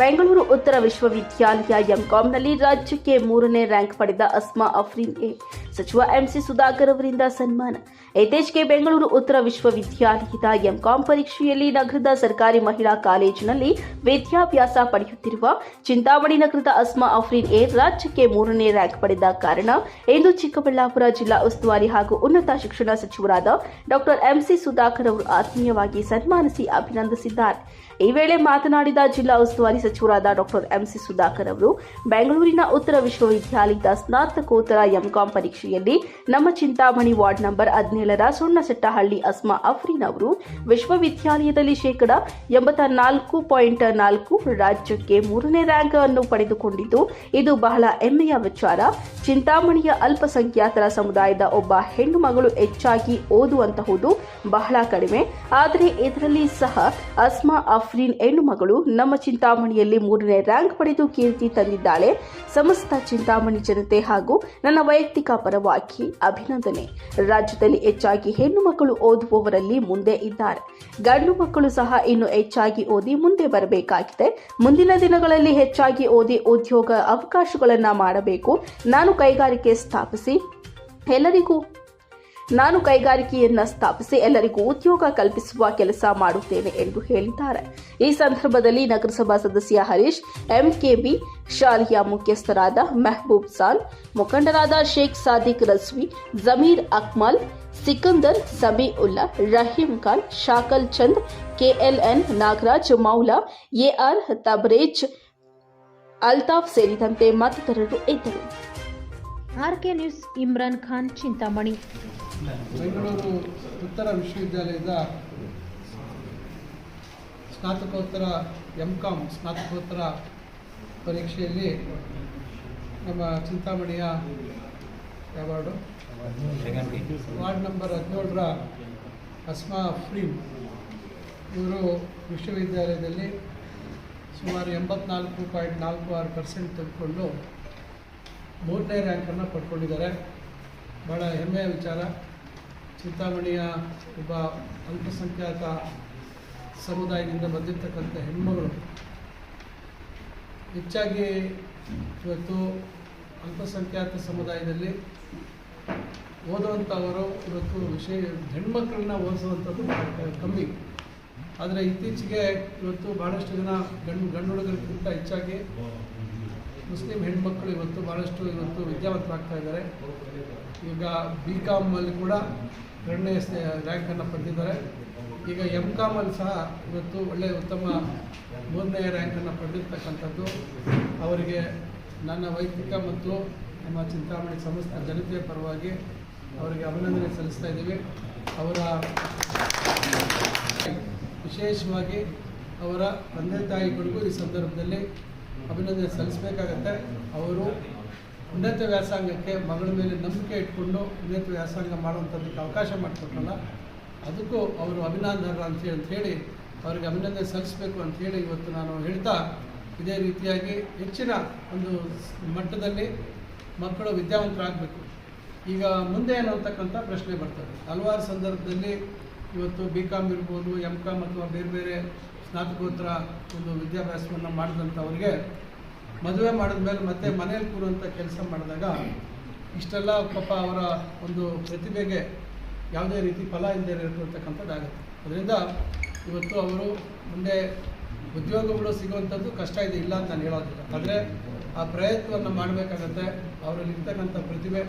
ಬೆಂಗಳೂರು ಉತ್ತರ ವಿಶ್ವವಿದ್ಯಾಲಯ ಎಂಕಾಂನಲ್ಲಿ ರಾಜ್ಯಕ್ಕೆ ಮೂರನೇ ರ್ಯಾಂಕ್ ಪಡೆದ ಅಸ್ಮಾ ಅಫ್ರೀನ್ ಎ ಸಚಿವ ಎಂಸಿ ಸುಧಾಕರ್ ಅವರಿಂದ ಸನ್ಮಾನ. ಇತ್ತೀಚೆಗೆ ಬೆಂಗಳೂರು ಉತ್ತರ ವಿಶ್ವವಿದ್ಯಾಲಯದ ಎಂಕಾಂ ಪರೀಕ್ಷೆಯಲ್ಲಿ ನಗರದ ಸರ್ಕಾರಿ ಮಹಿಳಾ ಕಾಲೇಜಿನಲ್ಲಿ ವಿದ್ಯಾಭ್ಯಾಸ ಪಡೆಯುತ್ತಿರುವ ಚಿಂತಾಮಣಿ ನಗರದ ಅಸ್ಮಾ ಅಫ್ರೀನ್ ಎ ರಾಜ್ಯಕ್ಕೆ ಮೂರನೇ ರ್ಯಾಂಕ್ ಪಡೆದ ಕಾರಣ ಇಂದು ಚಿಕ್ಕಬಳ್ಳಾಪುರ ಜಿಲ್ಲಾ ಉಸ್ತುವಾರಿ ಹಾಗೂ ಉನ್ನತ ಶಿಕ್ಷಣ ಸಚಿವರಾದ ಡಾಕ್ಟರ್ ಎಂಸಿ ಸುಧಾಕರ್ ಅವರು ಆತ್ಮೀಯವಾಗಿ ಸನ್ಮಾನಿಸಿ ಅಭಿನಂದಿಸಿದ್ದಾರೆ. ಈ ವೇಳೆ ಮಾತನಾಡಿದ ಜಿಲ್ಲಾ ಉಸ್ತುವಾರಿ ಸಚಿವರಾದ ಡಾಕ್ಟರ್ ಎಂಸಿ ಸುಧಾಕರ್ ಅವರು, ಬೆಂಗಳೂರಿನ ಉತ್ತರ ವಿಶ್ವವಿದ್ಯಾಲಯದ ಸ್ನಾತಕೋತ್ತರ ಎಂಕಾಂ ಪರೀಕ್ಷೆಯಲ್ಲಿ ನಮ್ಮ ಚಿಂತಾಮಣಿ ವಾರ್ಡ್ ನಂಬರ್ ಹದಿನೇಳರ ಸೊಣ್ಣಸಟ್ಟಹಳ್ಳಿ ಅಸ್ಮಾ ಅಫ್ರೀನ್ ಅವರು, ವಿಶ್ವವಿದ್ಯಾಲಯದಲ್ಲಿ ಶೇಕಡ ಎಂಬತ್ತ ನಾಲ್ಕು ಪಾಯಿಂಟ್ ನಾಲ್ಕು ರಾಜ್ಯಕ್ಕೆ ಮೂರನೇ ರ್ಯಾಂಕ್ ಅನ್ನು ಪಡೆದುಕೊಂಡಿದ್ದು, ಇದು ಬಹಳ ಹೆಮ್ಮೆಯ ವಿಚಾರ. ಚಿಂತಾಮಣಿಯ ಅಲ್ಪಸಂಖ್ಯಾತರ ಸಮುದಾಯದ ಒಬ್ಬ ಹೆಣ್ಣು ಮಗಳು ಹೆಚ್ಚಾಗಿ ಓದುವಂತಹುದು. ಬಹಳ ಕಡಿಮೆ. ಆದರೆ ಇದರಲ್ಲಿ ಸಹ ಅಸ್ಮಾ ಅಫ್ರೀನ್ ಹೆಣ್ಣು ಮಗಳು ನಮ್ಮ ಚಿಂತಾಮಣಿಯಲ್ಲಿ ಮೂರನೇ ರ್ಯಾಂಕ್ ಪಡೆದು ಕೀರ್ತಿ ತಂದಿದ್ದಾಳೆ. ಸಮಸ್ತ ಚಿಂತಾಮಣಿ ಜನತೆ ಹಾಗೂ ನನ್ನ ವೈಯಕ್ತಿಕ ಪರವಾಗಿ ಅಭಿನಂದನೆ. ರಾಜ್ಯದಲ್ಲಿ ಹೆಚ್ಚಾಗಿ ಹೆಣ್ಣು ಮಕ್ಕಳು ಓದುವವರಲ್ಲಿ ಮುಂದೆ ಇದ್ದಾರೆ. ಗಂಡು ಮಕ್ಕಳು ಸಹ ಇನ್ನು ಹೆಚ್ಚಾಗಿ ಓದಿ ಮುಂದೆ ಬರಬೇಕಾಗಿದೆ. ಮುಂದಿನ ದಿನಗಳಲ್ಲಿ ಹೆಚ್ಚಾಗಿ ಓದಿ ಉದ್ಯೋಗ ಅವಕಾಶಗಳನ್ನು ಮಾಡಬೇಕು. ನಾನು ಕೈಗಾರಿಕೆ ಸ್ಥಾಪಿಸಿ ಎಲ್ಲರಿಗೂ ನಾನು ಕೈಗಾರಿಕೆಯನ್ನ ಸ್ಥಾಪಿಸಿ ಎಲ್ಲರಿಗೂ ಉದ್ಯೋಗ ಕಲ್ಪಿಸುವ ಕೆಲಸ ಮಾಡುತ್ತೇನೆ ಎಂದು ಹೇಳಿದ್ದಾರೆ. ಈ ಸಂದರ್ಭದಲ್ಲಿ ನಗರಸಭಾ ಸದಸ್ಯ ಹರೀಶ್, ಎಂಕೆಬಿ ಶಾಲೆಯ ಮುಖ್ಯಸ್ಥರಾದ ಮೆಹಬೂಬ್ ಸಾನ್, ಮುಖಂಡರಾದ ಶೇಖ್ ಸಾದಿಕ್ ರಸ್ವಿ ಜಮೀರ್ ಅಕ್ಮಲ್, ಸಿಕಂದರ್ ಸಮಿ ಉಲ್ಲಾ ರಹೀಂ ಖಾನ್, ಶಾಕಲ್ ಚಂದ್, ಕೆಎಲ್ಎನ್ ನಾಗರಾಜ್, ಮೌಲಾ, ಎಆರ್ ತಬರೇಜ್, ಅಲ್ತಾಫ್ ಸೇರಿದಂತೆ ಮತ್ತಿತರರು ಇದ್ದರು. RK news Imran Khan Chintamani. Bengaluru ಉತ್ತರ ವಿಶ್ವವಿದ್ಯಾಲಯದ ಸ್ನಾತಕೋತ್ತರ ಎಂ ಕಾಮ್ ಸ್ನಾತಕೋತ್ತರ ಪರೀಕ್ಷೆಯಲ್ಲಿ ನಮ್ಮ ಚಿಂತಾಮಣಿಯ ಅವಾರ್ಡು. ವಾರ್ಡು ನಂಬರ್ ಹದಿನೇಳರ ಅಸ್ಮಾ ಫ್ರೀಮ್. ಇವರು ವಿಶ್ವವಿದ್ಯಾಲಯದಲ್ಲಿ ಸುಮಾರು ಎಂಬತ್ನಾಲ್ಕು ಪಾಯಿಂಟ್ ನಾಲ್ಕು ಆರು ಪರ್ಸೆಂಟ್ ತೆಗೆದುಕೊಂಡು ಮೂರನೇ ರ್ಯಾಂಕನ್ನು ಪಡ್ಕೊಂಡಿದ್ದಾರೆ. ಭಾಳ ಹೆಮ್ಮೆಯ ವಿಚಾರ. ಚಿಂತಾಮಣಿಯ ಒಬ್ಬ ಅಲ್ಪಸಂಖ್ಯಾತ ಸಮುದಾಯದಿಂದ ಬಂದಿರತಕ್ಕಂಥ ಹೆಣ್ಮಗಳು. ಹೆಚ್ಚಾಗಿ ಇವತ್ತು ಅಲ್ಪಸಂಖ್ಯಾತ ಸಮುದಾಯದಲ್ಲಿ ಓದುವಂಥವರು ಇವತ್ತು ವಿಷಯ ಹೆಣ್ಮಕ್ಳನ್ನ ಓದಿಸುವಂಥದ್ದು ಕಮ್ಮಿ. ಆದರೆ ಇತ್ತೀಚೆಗೆ ಇವತ್ತು ಭಾಳಷ್ಟು ಜನ ಗಂಡು ಗಂಡು ಹುಡುಗರಿಗಿಂತ ಹೆಚ್ಚಾಗಿ ಮುಸ್ಲಿಂ ಹೆಣ್ಮಕ್ಳು ಇವತ್ತು ಭಾಳಷ್ಟು ಇವತ್ತು ವಿದ್ಯಾವಂತರಾಗ್ತಾ ಇದ್ದಾರೆ. ಈಗ ಬಿ ಕಾಮಲ್ಲಿ ಕೂಡ ಎರಡನೇ ರ್ಯಾಂಕನ್ನು ಪಡೆದಿದ್ದಾರೆ. ಈಗ ಎಂ ಕಾಮಲ್ಲಿ ಸಹ ಇವತ್ತು ಒಳ್ಳೆಯ ಉತ್ತಮ ಮೂರನೇ ರ್ಯಾಂಕನ್ನು ಪಡೆದಿರ್ತಕ್ಕಂಥದ್ದು. ಅವರಿಗೆ ನನ್ನ ವೈಯಕ್ತಿಕ ಮತ್ತು ನಮ್ಮ ಚಿಂತಾಮಣಿ ಸಂಸ್ಥೆ ಜನತೆಯ ಪರವಾಗಿ ಅವರಿಗೆ ಅಭಿನಂದನೆ ಸಲ್ಲಿಸ್ತಾ ಇದ್ದೀವಿ. ಅವರ ವಿಶೇಷವಾಗಿ ಅವರ ತಂದೆ ತಾಯಿಗಳಿಗೂ ಈ ಸಂದರ್ಭದಲ್ಲಿ ಅಭಿನಂದನೆ ಸಲ್ಲಿಸಬೇಕಾಗತ್ತೆ. ಅವರು ಉನ್ನತ ವ್ಯಾಸಂಗಕ್ಕೆ ಮಗಳ ಮೇಲೆ ನಂಬಿಕೆ ಇಟ್ಕೊಂಡು ಉನ್ನತ ವ್ಯಾಸಂಗ ಮಾಡುವಂಥದ್ದಕ್ಕೆ ಅವಕಾಶ ಮಾಡಿಕೊಟ್ರಲ್ಲ, ಅದಕ್ಕೂ ಅವರು ಅಭಿನಂದನರು ಅಂತೇಳಿ ಅಂಥೇಳಿ ಅವರಿಗೆ ಅಭಿನಂದನೆ ಸಲ್ಲಿಸಬೇಕು ಅಂಥೇಳಿ ಇವತ್ತು ನಾನು ಹೇಳ್ತಾ ಇದೇ ರೀತಿಯಾಗಿ ಹೆಚ್ಚಿನ ಒಂದು ಮಟ್ಟದಲ್ಲಿ ಮಕ್ಕಳು ವಿದ್ಯಾವಂತರಾಗಬೇಕು. ಈಗ ಮುಂದೆ ಏನು ಅಂತಕ್ಕಂಥ ಪ್ರಶ್ನೆ ಬರ್ತದೆ. ಹಲವಾರು ಸಂದರ್ಭದಲ್ಲಿ ಇವತ್ತು ಬಿ ಕಾಮ್ ಇರ್ಬೋದು ಎಂ ಕಾಮ್ ಅಥವಾ ಬೇರೆ ಬೇರೆ ಸ್ನಾತಕೋತ್ತರ ಒಂದು ವಿದ್ಯಾಭ್ಯಾಸವನ್ನು ಮಾಡಿದಂಥವ್ರಿಗೆ ಮದುವೆ ಮಾಡಿದ್ಮೇಲೆ ಮತ್ತೆ ಮನೇಲಿ ಕೂರುವಂಥ ಕೆಲಸ ಮಾಡಿದಾಗ ಇಷ್ಟೆಲ್ಲ ಪಾಪ ಅವರ ಒಂದು ಪ್ರತಿಭೆಗೆ ಯಾವುದೇ ರೀತಿ ಫಲ ಇಲ್ಲದೆ ಇರತಕ್ಕಂಥದ್ದಾಗುತ್ತೆ. ಅದರಿಂದ ಇವತ್ತು ಅವರು ಮುಂದೆ ಉದ್ಯೋಗಗಳು ಸಿಗುವಂಥದ್ದು ಕಷ್ಟ ಇದೆ, ಇಲ್ಲ ಅಂತ ನಾನು ಹೇಳೋದಿಲ್ಲ. ಆದರೆ ಆ ಪ್ರಯತ್ನವನ್ನು ಮಾಡಬೇಕಾಗತ್ತೆ ಅವರಲ್ಲಿ ಇರ್ತಕ್ಕಂಥ ಪ್ರತಿಭೆ.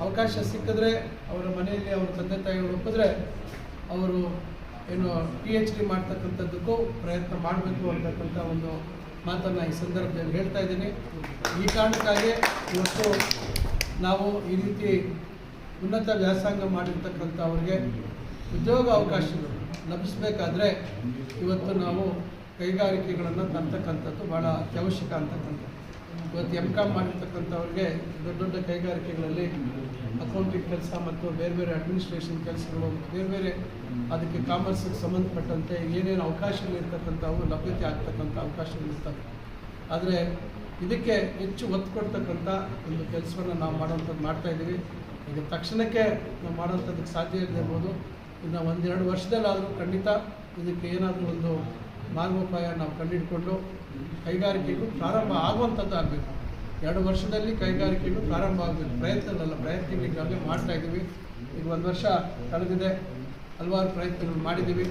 ಅವಕಾಶ ಸಿಕ್ಕಿದ್ರೆ, ಅವರ ಮನೆಯಲ್ಲಿ ಅವರ ತಂದೆ ತಾಯಿಗಳು ಒಪ್ಪಿದ್ರೆ ಅವರು ಏನು ಪಿ ಎಚ್ ಡಿ ಮಾಡ್ತಕ್ಕಂಥದ್ದಕ್ಕೂ ಪ್ರಯತ್ನ ಮಾಡಬೇಕು ಅಂತಕ್ಕಂಥ ಒಂದು ಮಾತನ್ನು ಈ ಸಂದರ್ಭದಲ್ಲಿ ಹೇಳ್ತಾ ಇದ್ದೀನಿ. ಈ ಕಾರಣಕ್ಕಾಗಿ ಇವತ್ತು ನಾವು ಈ ರೀತಿ ಉನ್ನತ ವ್ಯಾಸಂಗ ಮಾಡಿರ್ತಕ್ಕಂಥ ಅವರಿಗೆ ಉದ್ಯೋಗ ಅವಕಾಶಗಳು ಲಭಿಸಬೇಕಾದ್ರೆ ಇವತ್ತು ನಾವು ಕೈಗಾರಿಕೆಗಳನ್ನು ತರ್ತಕ್ಕಂಥದ್ದು ಭಾಳ ಅತ್ಯವಶ್ಯಕ ಅಂತಕ್ಕಂಥದ್ದು. ಇವತ್ತು ಎಂ ಕಾಮ್ ಮಾಡಿರ್ತಕ್ಕಂಥವ್ರಿಗೆ ದೊಡ್ಡ ದೊಡ್ಡ ಕೈಗಾರಿಕೆಗಳಲ್ಲಿ ಅಕೌಂಟಿಂಗ್ ಕೆಲಸ ಮತ್ತು ಬೇರೆ ಬೇರೆ ಅಡ್ಮಿನಿಸ್ಟ್ರೇಷನ್ ಕೆಲಸಗಳು ಬೇರೆ ಬೇರೆ ಅದಕ್ಕೆ ಕಾಮರ್ಸ್ಗೆ ಸಂಬಂಧಪಟ್ಟಂತೆ ಏನೇನು ಅವಕಾಶಗಳಿರ್ತಕ್ಕಂಥವು ಲಭ್ಯತೆ ಆಗ್ತಕ್ಕಂಥ ಅವಕಾಶಗಳಿರ್ತವೆ ಆದರೆ ಇದಕ್ಕೆ ಹೆಚ್ಚು ಒತ್ತು ಕೊಡ್ತಕ್ಕಂಥ ಒಂದು ಕೆಲಸವನ್ನು ನಾವು ಮಾಡೋವಂಥದ್ದು ಮಾಡ್ತಾ ಇದ್ದೀವಿ. ಈಗ ತಕ್ಷಣಕ್ಕೆ ನಾವು ಮಾಡೋವಂಥದ್ದಕ್ಕೆ ಸಾಧ್ಯ ಇರಬಹುದು ಇರ್ಬೋದು. ಇನ್ನು ಒಂದೆರಡು ವರ್ಷದಲ್ಲಾದರೂ ಖಂಡಿತ ಇದಕ್ಕೆ ಏನಾದರೂ ಒಂದು ಮಾರ್ಗೋಪಾಯ ನಾವು ಕಂಡುಹಿಡ್ಕೊಂಡು ಕೈಗಾರಿಕೆಗೂ ಪ್ರಾರಂಭ ಆಗುವಂಥದ್ದು ಆಗಬೇಕು. ಎರಡು ವರ್ಷದಲ್ಲಿ ಕೈಗಾರಿಕೆಗೂ ಪ್ರಾರಂಭ ಆಗಬೇಕು. ಪ್ರಯತ್ನದಲ್ಲ, ಪ್ರಯತ್ನಗಳು ಈಗಾಗಲೇ ಮಾಡ್ತಾ ಇದ್ದೀವಿ. ಈಗ ಒಂದು ವರ್ಷ ಕಳೆದಿದೆ. ಹಲವಾರು ಪ್ರಯತ್ನಗಳು ಮಾಡಿದ್ದೀವಿ.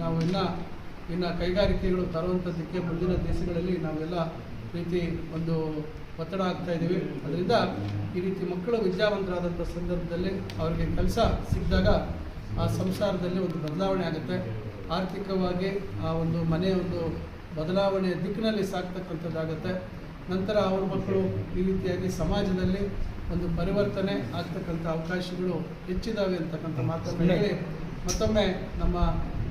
ನಾವು ಇನ್ನು ಇನ್ನು ಕೈಗಾರಿಕೆಗಳು ತರುವಂಥದ್ದಕ್ಕೆ ಮುಂದಿನ ದೇಶಗಳಲ್ಲಿ ನಾವೆಲ್ಲ ರೀತಿ ಒಂದು ಒತ್ತಡ ಆಗ್ತಾ ಇದ್ದೀವಿ. ಅದರಿಂದ ಈ ರೀತಿ ಮಕ್ಕಳು ವಿದ್ಯಾವಂತರಾದಂಥ ಸಂದರ್ಭದಲ್ಲಿ ಅವರಿಗೆ ಕೆಲಸ ಸಿಕ್ಕಿದಾಗ ಆ ಸಂಸಾರದಲ್ಲಿ ಒಂದು ಬದಲಾವಣೆ ಆಗುತ್ತೆ. ಆರ್ಥಿಕವಾಗಿ ಆ ಒಂದು ಮನೆಯ ಒಂದು ಬದಲಾವಣೆಯ ದಿಕ್ಕಿನಲ್ಲಿ ಸಾಕ್ತಕ್ಕಂಥದ್ದಾಗುತ್ತೆ ನಂತರ ಅವ್ರ ಮಕ್ಕಳು ಈ ರೀತಿಯಾಗಿ ಸಮಾಜದಲ್ಲಿ ಒಂದು ಪರಿವರ್ತನೆ ಆಗ್ತಕ್ಕಂಥ ಅವಕಾಶಗಳು ಹೆಚ್ಚಿದಾವೆ ಅಂತಕ್ಕಂಥ ಮಾತನ್ನು ಹೇಳಿ ಮತ್ತೊಮ್ಮೆ ನಮ್ಮ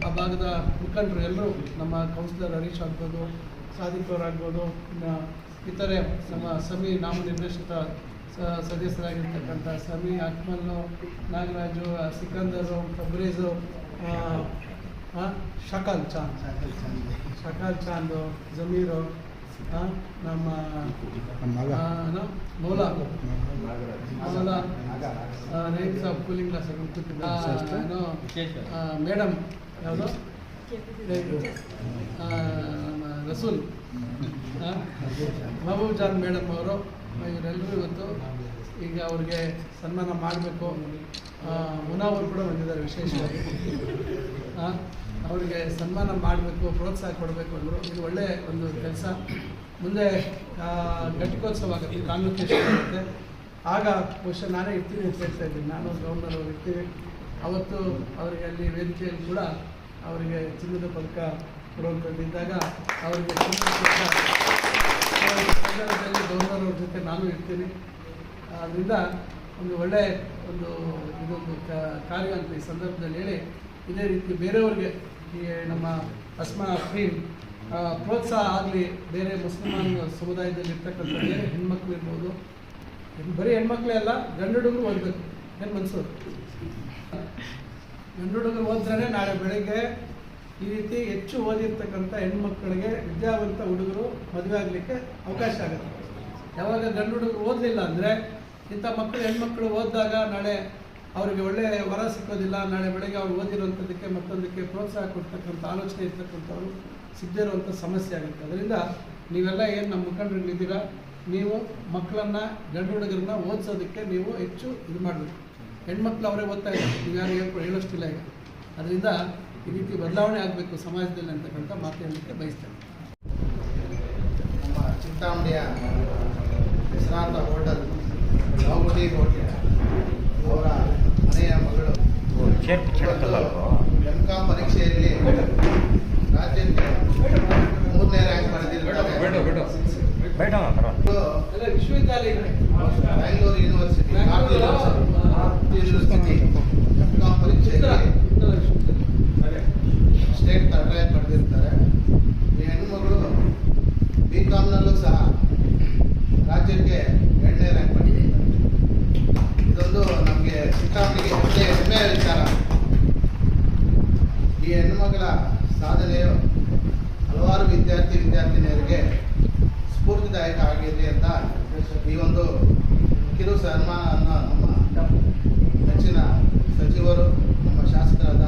ಆ ಭಾಗದ ಮುಖಂಡರು ಎಲ್ಲರೂ ನಮ್ಮ ಕೌನ್ಸಿಲರ್ ಹರೀಶ್ ಆಗ್ಬೋದು ಸಾದಿಕ್ ಅವರಾಗ್ಬೋದು ಇನ್ನು ಇತರೆ ನಮ್ಮ ಸಮಿ ನಾಮನಿರ್ದೇಶಿತ ಸ- ಸದಸ್ಯರಾಗಿರ್ತಕ್ಕಂಥ ಸಮಿ ಅಕ್ಮಲ್ಲು ನಾಗರಾಜು ಸಿಕಂದರು ತಬ್ರೇಜು ಶಕಾಲ್ ಚಾಂದ್ ಶಕಲ್ ಚಾಂದು. ಜಮೀರು ನಮ್ಮ? ಮೌಲಾ ಸಾಬ್ ಕೂಲಿಂಗ್ ಕ್ಲಾಸ್ ಏನು ಮೇಡಮ್ ಯಾವುದು? ಆ, ನಮ್ಮ ರಸೂಲ್. ಆ, ಮಹಬೂಬ್ ಜಾನ್ ಮೇಡಮ್ ಅವರು. ಇವರೆಲ್ಲರೂ ಇವತ್ತು ಈಗ ಅವ್ರಿಗೆ ಸನ್ಮಾನ ಮಾಡಬೇಕು. ಮುನಾವರು ಕೂಡ ಬಂದಿದ್ದಾರೆ ವಿಶೇಷವಾಗಿ. ಆ, ಅವರಿಗೆ ಸನ್ಮಾನ ಮಾಡಬೇಕು, ಪ್ರೋತ್ಸಾಹ ಕೊಡಬೇಕು ಅಂದರು. ಇದು ಒಳ್ಳೆಯ ಒಂದು ಕೆಲಸ. ಮುಂದೆ ಘಟಿಕೋತ್ಸವ ಆಗುತ್ತೆ, ಕಾನ್ವೊಕೇಶನ್ ಆಗುತ್ತೆ. ಆಗ ಬಹುಶಃ ನಾನೇ ಇರ್ತೀನಿ ಅಂತ ಹೇಳ್ತಾ ಇದ್ದೀನಿ. ನಾನು ಗವರ್ನರ್ ಅವರು ಇರ್ತೀನಿ ಅವತ್ತು ಅವರಿಗೆ ಅಲ್ಲಿ ವೇದಿಕೆಯಲ್ಲಿ ಕೂಡ ಅವರಿಗೆ ಚಿನ್ನದ ಪದಕ ಕೊಡುವಂಥದ್ದಿದ್ದಾಗ ಅವರಿಗೆ ಸಂದರ್ಭದಲ್ಲಿ ಗವರ್ನರ್ ಅವ್ರ ಜೊತೆ ನಾನು ಇರ್ತೀನಿ. ಅದರಿಂದ ಒಂದು ಒಳ್ಳೆ ಒಂದು ಇದೊಂದು ಕಾರ್ಯ ಅಂತ ಈ ಸಂದರ್ಭದಲ್ಲಿ ಹೇಳಿ, ಇದೇ ರೀತಿ ಬೇರೆಯವ್ರಿಗೆ ಈ ನಮ್ಮ ಅಸ್ಮಾ ಅಫ್ರೀನ್ ಪ್ರೋತ್ಸಾಹ ಆಗಲಿ ಬೇರೆ ಮುಸ್ಲಿಮಾನ್ ಸಮುದಾಯದಲ್ಲಿ ಇರ್ತಕ್ಕಂಥ ಬೇರೆ ಹೆಣ್ಮಕ್ಳು ಇರ್ಬೋದು. ಬರೀ ಹೆಣ್ಮಕ್ಳೇ ಅಲ್ಲ ಗಂಡು ಹುಡುಗರು ಓದಬೇಕು. ಏನು ಮನಸ್ಸು ಗಂಡು ಹುಡುಗರು ಓದಿದ್ರೆ ನಾಳೆ ಬೆಳಗ್ಗೆ ಈ ರೀತಿ ಹೆಚ್ಚು ಓದಿರ್ತಕ್ಕಂಥ ಹೆಣ್ಮಕ್ಳಿಗೆ ವಿದ್ಯಾವಂತ ಹುಡುಗರು ಮದುವೆ ಆಗಲಿಕ್ಕೆ ಅವಕಾಶ ಆಗುತ್ತೆ. ಯಾವಾಗ ಗಂಡು ಹುಡುಗರು ಓದಲಿಲ್ಲ ಅಂದರೆ ಇಂಥ ಮಕ್ಕಳು ಹೆಣ್ಮಕ್ಳು ಓದಿದಾಗ ನಾಳೆ ಅವರಿಗೆ ಒಳ್ಳೆಯ ವರ ಸಿಕ್ಕೋದಿಲ್ಲ, ನಾಳೆ ಬೆಳಗ್ಗೆ ಅವ್ರು ಓದಿರೋಂಥದ್ದಕ್ಕೆ ಮತ್ತೊಂದಕ್ಕೆ ಪ್ರೋತ್ಸಾಹ ಕೊಡ್ತಕ್ಕಂಥ ಆಲೋಚನೆ ಇರ್ತಕ್ಕಂಥವ್ರು ಸಿಗದೇ ಇರುವಂಥ ಸಮಸ್ಯೆ ಆಗುತ್ತೆ. ಅದರಿಂದ ನೀವೆಲ್ಲ ಏನು ನಮ್ಮ ಮುಖಂಡರುಗಳಿದ್ದೀರಾ ನೀವು ಮಕ್ಕಳನ್ನು, ಗಂಡು ಹುಡುಗರನ್ನ ಓದಿಸೋದಕ್ಕೆ ನೀವು ಹೆಚ್ಚು ಇದು ಮಾಡಬೇಕು. ಹೆಣ್ಮಕ್ಳು ಅವರೇ ಓದ್ತಾ ಇದ್ದಾರೆ. ನೀವು ಯಾರು ಹೇಳ್ಕೊ ಹೇಳೋಷ್ಟಿಲ್ಲ ಈಗ. ಅದರಿಂದ ಈ ರೀತಿ ಬದಲಾವಣೆ ಆಗಬೇಕು ಸಮಾಜದಲ್ಲಿ ಅಂತಕ್ಕಂಥ ಮಾತು ಹೇಳಲಿಕ್ಕೆ ಬಯಸ್ತೇನೆ. ನಮ್ಮ ಚಿಂತಾಮಣಿಯ ಹೆಸರಾಂತ ಹೋಟೆಲ್ ಹೋಟೆಲ್, ಅವರ ಮನೆಯ ಮಗಳು. ಎಂ ಕಾಮ್ ಪರೀಕ್ಷೆಯಲ್ಲಿ ರಾಜ್ಯಕ್ಕೆ ಮೂರನೇ ರ್ಯಾಂಕ್ ಪಡೆದಿದ್ದಾರೆ ವಿಶ್ವವಿದ್ಯಾಲಯ Bengaluru university university M Com ಪರೀಕ್ಷೆಯಲ್ಲಿ ಸ್ಟೇಟ್ ಥರ್ಡ್ ರ್ಯಾಂಕ್ ಪಡೆದಿರ್ತಾರೆ. ಈ ಹೆಣ್ಮಗಳು ಬಿ ಕಾಮ್ನಲ್ಲೂ ಸಹ ರಾಜ್ಯಕ್ಕೆ ನಮ್ಮ ಹೆಚ್ಚಿನ ಸಚಿವರು ನಮ್ಮ ಶಾಸಕರಾದ